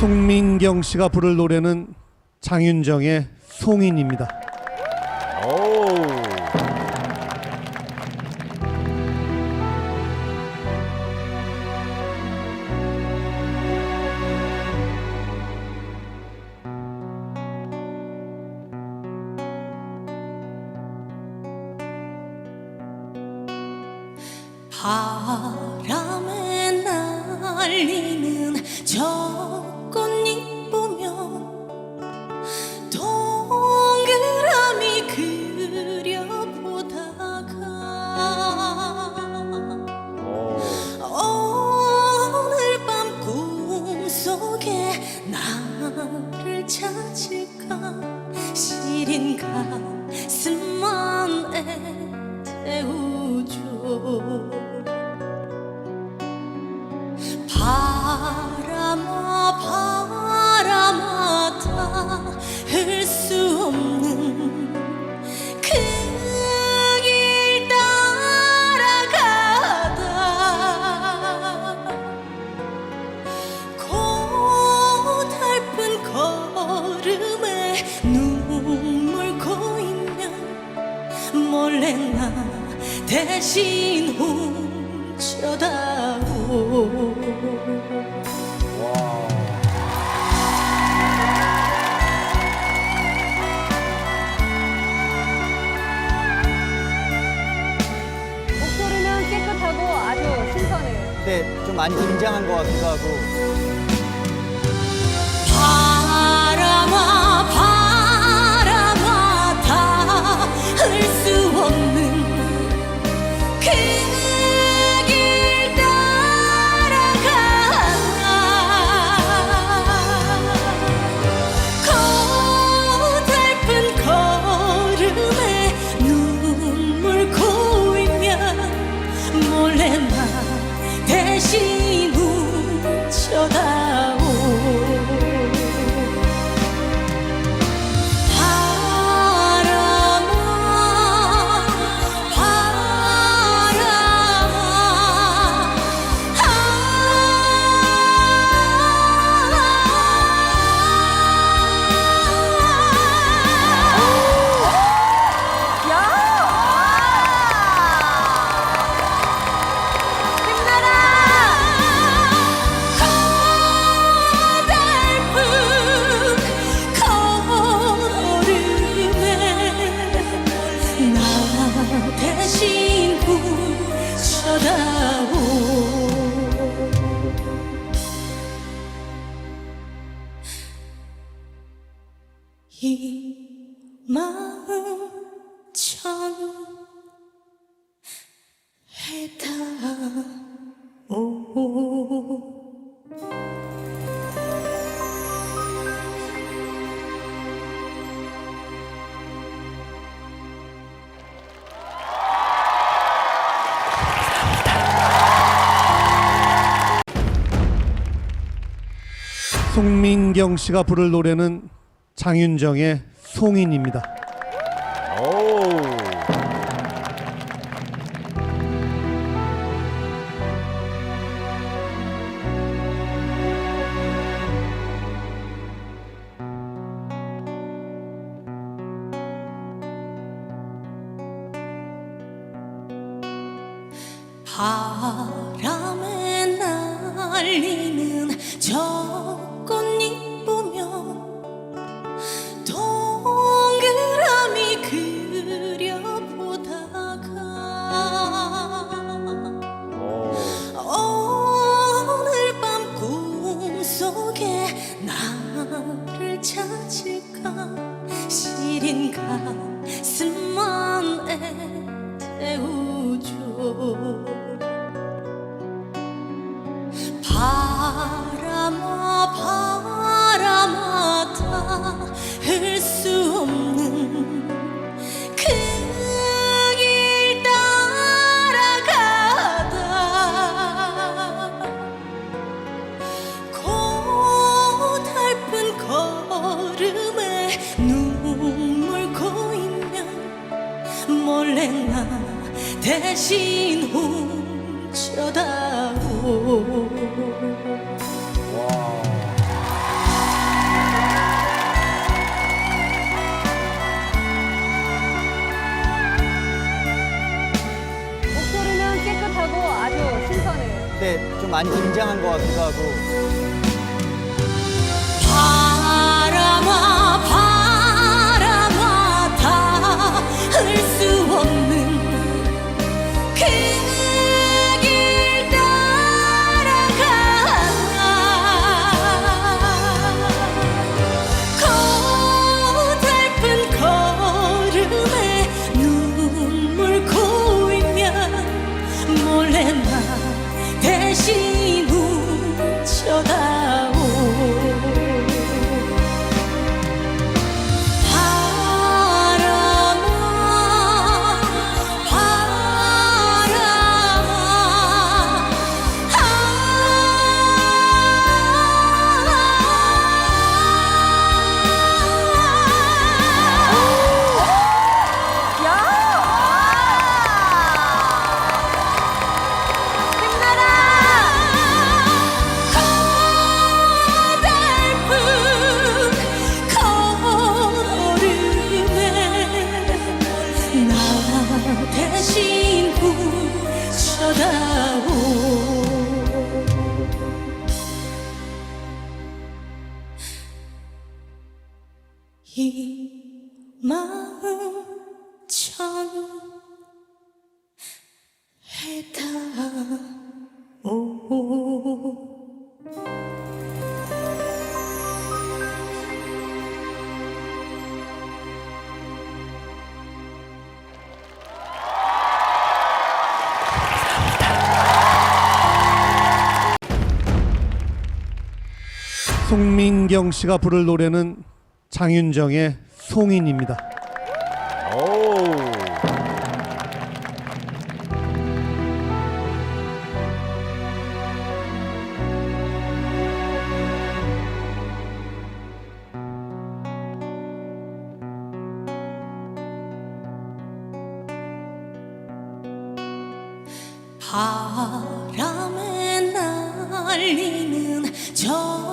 송민경 씨가 부를 노래는 장윤정의 송인입니다. 오. 바람에 날리는 저 대신 훔쳐다오 와. 목소리는 깨끗하고 아주 신선해요. 근데 좀 많이 긴장한 것 같기도 하고 바람아 바람아 훔쳐다오. 이 마음 참 송민경 씨가 부를 노래는 장윤정의 송인입니다. 오. 바람에 날리는 저 꽃잎 보면 동그라미 그려보다가 오. 오늘 밤 꿈속에 나를 찾을까 시린 가슴만 애태우죠 대신 훔쳐다오 목소리는 깨끗하고 아주 신선해요. 네, 좀 많이 긴장한 것 같기도 하고. 바람아 이 마음 전해다 오. 송민경 씨가 부를 노래는 장윤정의 송인입니다. 바람에 날리는 저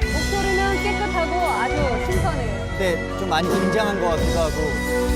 목소리는 깨끗하고 아주 신선해요. 네, 좀 많이 긴장한 것 같기도 하고.